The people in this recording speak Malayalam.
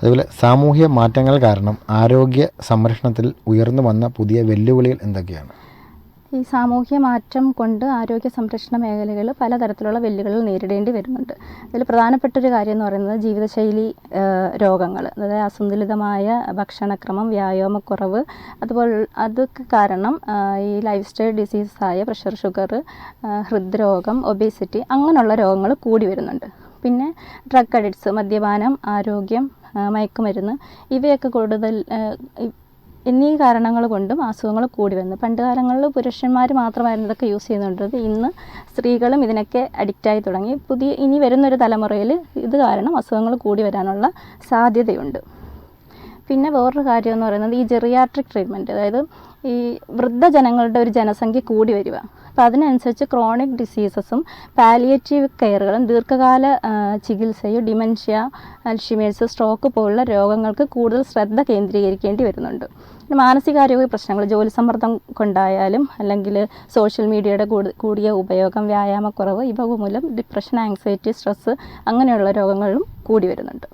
അതുപോലെ സാമൂഹ്യ മാറ്റങ്ങൾ കാരണം ആരോഗ്യ സംരക്ഷണത്തിൽ ഉയർന്നു വന്ന പുതിയ വെല്ലുവിളികൾ എന്തൊക്കെയാണ്? ഈ സാമൂഹ്യ മാറ്റം കൊണ്ട് ആരോഗ്യ സംരക്ഷണ മേഖലകൾ പലതരത്തിലുള്ള വെല്ലുവിളികൾ നേരിടേണ്ടി വരുന്നുണ്ട്. അതിൽ പ്രധാനപ്പെട്ട ഒരു കാര്യം എന്ന് പറയുന്നത് ജീവിതശൈലി രോഗങ്ങൾ അതായത് അസന്തുലിതമായ ഭക്ഷണക്രമം വ്യായാമക്കുറവ് അതുപോലെ അതൊക്കെ കാരണം ഈ ലൈഫ് സ്റ്റൈൽ ഡിസീസായ പ്രഷർ ഷുഗർ ഹൃദ്രോഗം ഒബേസിറ്റി അങ്ങനെയുള്ള രോഗങ്ങൾ കൂടി വരുന്നുണ്ട്. പിന്നെ ഡ്രഗ് അഡിക്ട്സ് മദ്യപാനം ആരോഗ്യം മയക്കുമരുന്ന്. ഇവയൊക്കെ കൂടുതൽ എന്നീ കാരണങ്ങൾ കൊണ്ടും അസുഖങ്ങൾ കൂടി വന്നു. പണ്ട് കാലങ്ങളിൽ പുരുഷന്മാർ മാത്രമായിരുന്നു ഇതൊക്കെ യൂസ് ചെയ്യുന്നുണ്ടത് ഇന്ന് സ്ത്രീകളും ഇതിനൊക്കെ അഡിക്റ്റായി തുടങ്ങി. പുതിയ ഇനി വരുന്നൊരു തലമുറയിൽ ഇത് കാരണം അസുഖങ്ങൾ കൂടി വരാനുള്ള സാധ്യതയുണ്ട്. പിന്നെ വേറൊരു കാര്യം എന്ന് പറയുന്നത് ഈ ജെറിയാട്രിക് ട്രീറ്റ്മെന്റ് അതായത് ഈ വൃദ്ധജനങ്ങളുടെ ഒരു ജനസംഖ്യ കൂടി വരിക. അപ്പോൾ അതിനനുസരിച്ച് ക്രോണിക് ഡിസീസസും പാലിയേറ്റീവ് കെയറുകളും ദീർഘകാല ചികിത്സയും ഡിമെൻഷ്യ അൽഷിമേഴ്സ് സ്ട്രോക്ക് പോലുള്ള രോഗങ്ങൾക്ക് കൂടുതൽ ശ്രദ്ധ കേന്ദ്രീകരിക്കേണ്ടി വരുന്നുണ്ട്. മാനസികാരോഗ്യ പ്രശ്നങ്ങൾ ജോലി സമ്മർദ്ദം കൊണ്ടായാലും അല്ലെങ്കിൽ സോഷ്യൽ മീഡിയയുടെ കൂടിയ ഉപയോഗം വ്യായാമക്കുറവ് ഇവ മൂലം ഡിപ്രഷൻ ആങ്സൈറ്റി സ്ട്രെസ്സ് അങ്ങനെയുള്ള രോഗങ്ങളും കൂടി വരുന്നുണ്ട്.